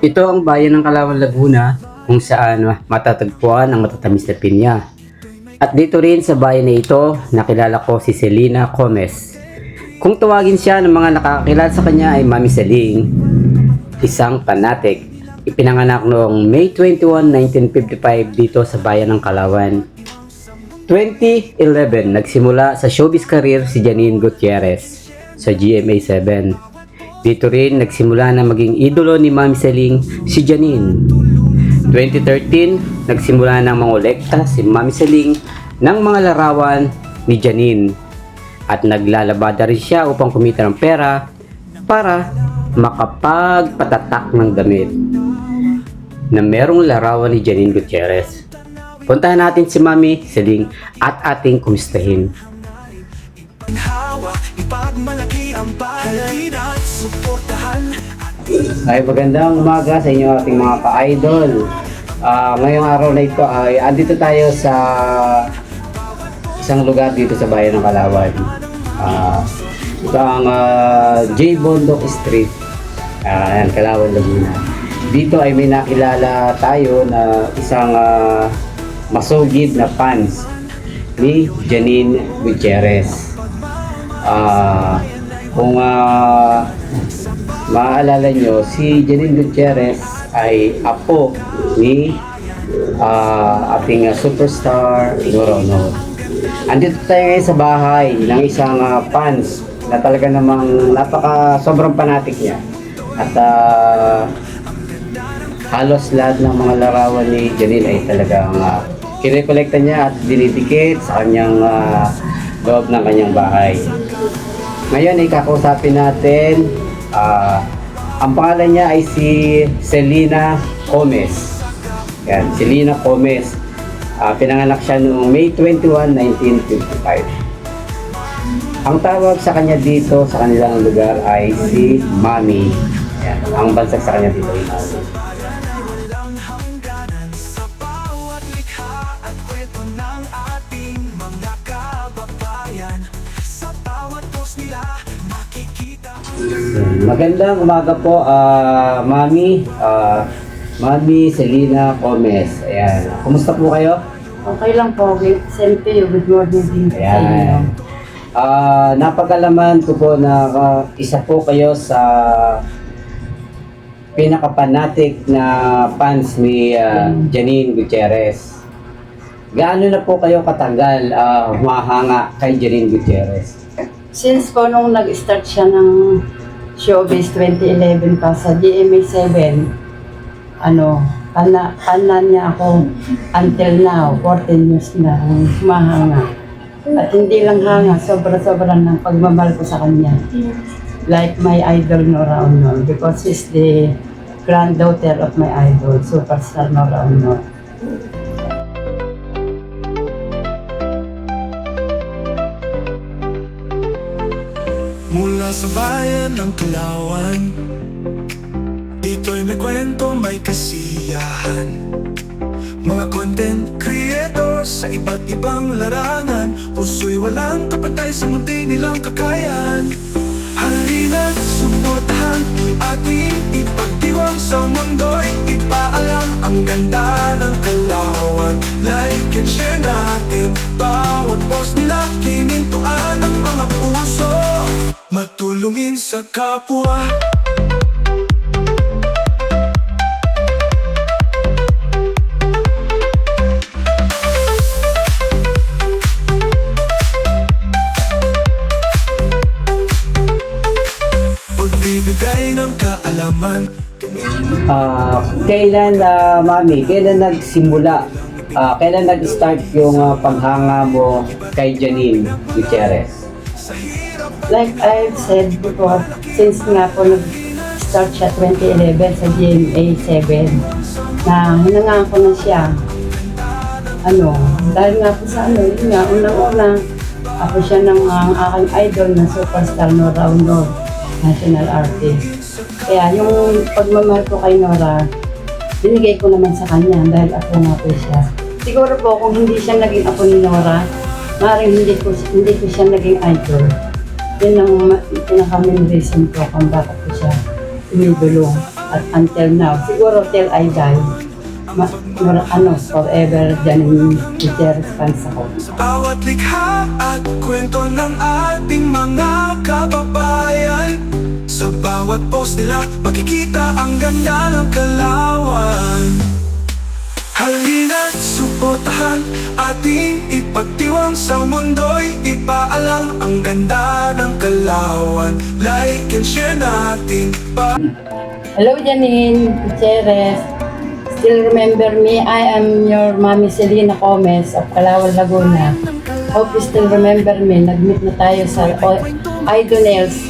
Ito ang bayan ng Kalawan, Laguna kung saan matatagpuan ang matatamis na pinya. At dito rin sa bayan na ito, nakilala ko si Selena Gomez. Kung tawagin siya ng mga nakakakilala sa kanya ay Mami Seling, isang fanatic. Ipinanganak noong May 21, 1955 dito sa bayan ng Kalawan. 2011, nagsimula sa showbiz career si Janine Gutierrez sa GMA 7. Dito rin nagsimula na maging idolo ni Mami Seling si Janine. 2013, nagsimula ng mangolekta si Mami Seling ng mga larawan ni Janine at naglalabada rin siya upang kumita ng pera para makapagpatatak ng damit na merong larawan ni Janine Gutierrez. Puntahan natin si Mami Seling at ating kumustahin. Hawak, ipagmalaki ang bayan at suportahan Ay, magandang umaga sa inyo ating mga ka-idol. Ah, ngayong araw na ito ay andito tayo sa isang lugar dito sa bayan ng Kalawan. Ah, ito ang ah, J. Bondok Street. Ah, yan, Kalawan, Laguna. Dito ay may nakilala tayo na isang ah, masugid na fans ni Janine Gutierrez. Ah, kung ah, Maaalala nyo, si Janine Gutierrez ay apo ni ah, ating ah, superstar Nora Honor. Andito tayo ngayon sa bahay ng isang ah, fans na talaga namang napaka sobrang fanatic niya. At ah, halos lahat ng mga larawan ni Janine ay talagang uh, kinikolekta niya at dinidikit sa kanyang ah, loob ng kanyang bahay. Ngayon ay kakausapin natin ah, ang pangalan niya ay si Selena Gomez. Yan, Selena Gomez. Ah, pinanganak siya noong May 21, 1955. Ang tawag sa kanya dito sa kanilang lugar ay si Mami. Yan, ang bansag sa kanya dito ay Mami. Magandang umaga po, ah, Mami. Ah, Mami Selena Gomez. Ayan. Kumusta po kayo? Okay lang po. Good- Same to you. Good morning din sa inyo. Ayan. Ah, napagalaman ko po na ah, isa po kayo sa pinakapanatic na fans ni ah, Janine Gutierrez. Gaano na po kayo katagal ah, humahanga kay Janine Gutierrez? Since po nung nag-start siya ng showbiz 2011 pa sa GMA 7, ano, pana, pana niya ako until now, 14 years na ang humahanga. At hindi lang hanga, sobra-sobra ng pagmamahal ko sa kanya. Like my idol Nora Honor because she's the granddaughter of my idol, superstar Nora Honor. Sa bayan ng Kalawan. Dito'y may kwento, may kasiyahan. Mga content creators sa iba't ibang larangan. Puso'y walang kapatay sa munti nilang kakayan Halina't suportahan ating ipagdiwang sa mundo'y ipaalam Ang ganda ng Kalawan. Like and share natin Matulungin sa kapwa Pagbibigay ng kaalaman Ah, kailan, ah, Mami, kailan nagsimula? Ah, kailan nag-start yung ah, paghanga mo kay Janine Gutierrez? Like I've said before, since nga po nag-start siya 2011 sa GMA 7, na hinangaan ko na siya. Ano, dahil nga po sa ano, yun nga, unang-una, ako siya ng ang aking idol na superstar Nora Honor, national artist. Kaya yung pagmamahal ko kay Nora, binigay ko naman sa kanya dahil ako nga po siya. Siguro po kung hindi siya naging ako ni Nora, maaaring hindi ko, hindi ko siya naging idol. Yun ang ma- pinaka main reason ko kung bakit ko siya umidolo. at until now. Siguro till I die. Ma, mara- ano, forever Janine Gutierrez fans ako. Sa bawat likha at kwento ng ating mga kababayan Sa bawat post nila makikita ang ganda ng Kalawan Halina't suportahan ating ipagdiwang sa mundo'y ipaalam ang ganda ng Kalawan Like and share natin pa Hello Janine Gutierrez. Still remember me? I am your mommy Selena Gomez of Calawal, Laguna. Hope you still remember me. Nag-meet na tayo sa Idonels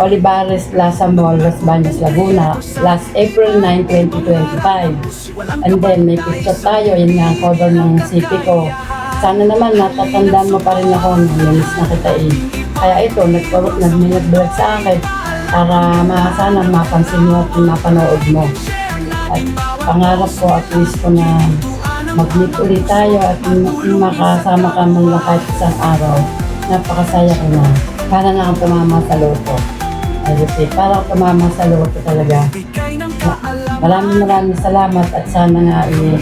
Olivares Plaza Mall, Los Baños, Laguna last April 9, 2025. And then may picture tayo, yun nga ang cover ng CP ko. Sana naman natatandaan mo pa rin ako, namiss na kita eh. Kaya ito, nag- nag-vlog sa akin para sana mapansin mo at mapanood mo. At pangarap ko at wish ko na mag-meet ulit tayo at makasama ka lang kahit isang araw. Napakasaya ko na. Para nga akong tumama sa loto. I repeat, para akong tumama sa loto talaga. Ma- Maraming maraming salamat at sana nga eh,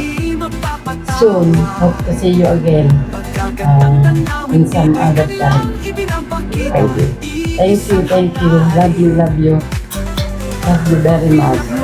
soon, hope to see you again uh, in some other time. Thank you. Thank you, thank you. Love you, love you. Love you very much.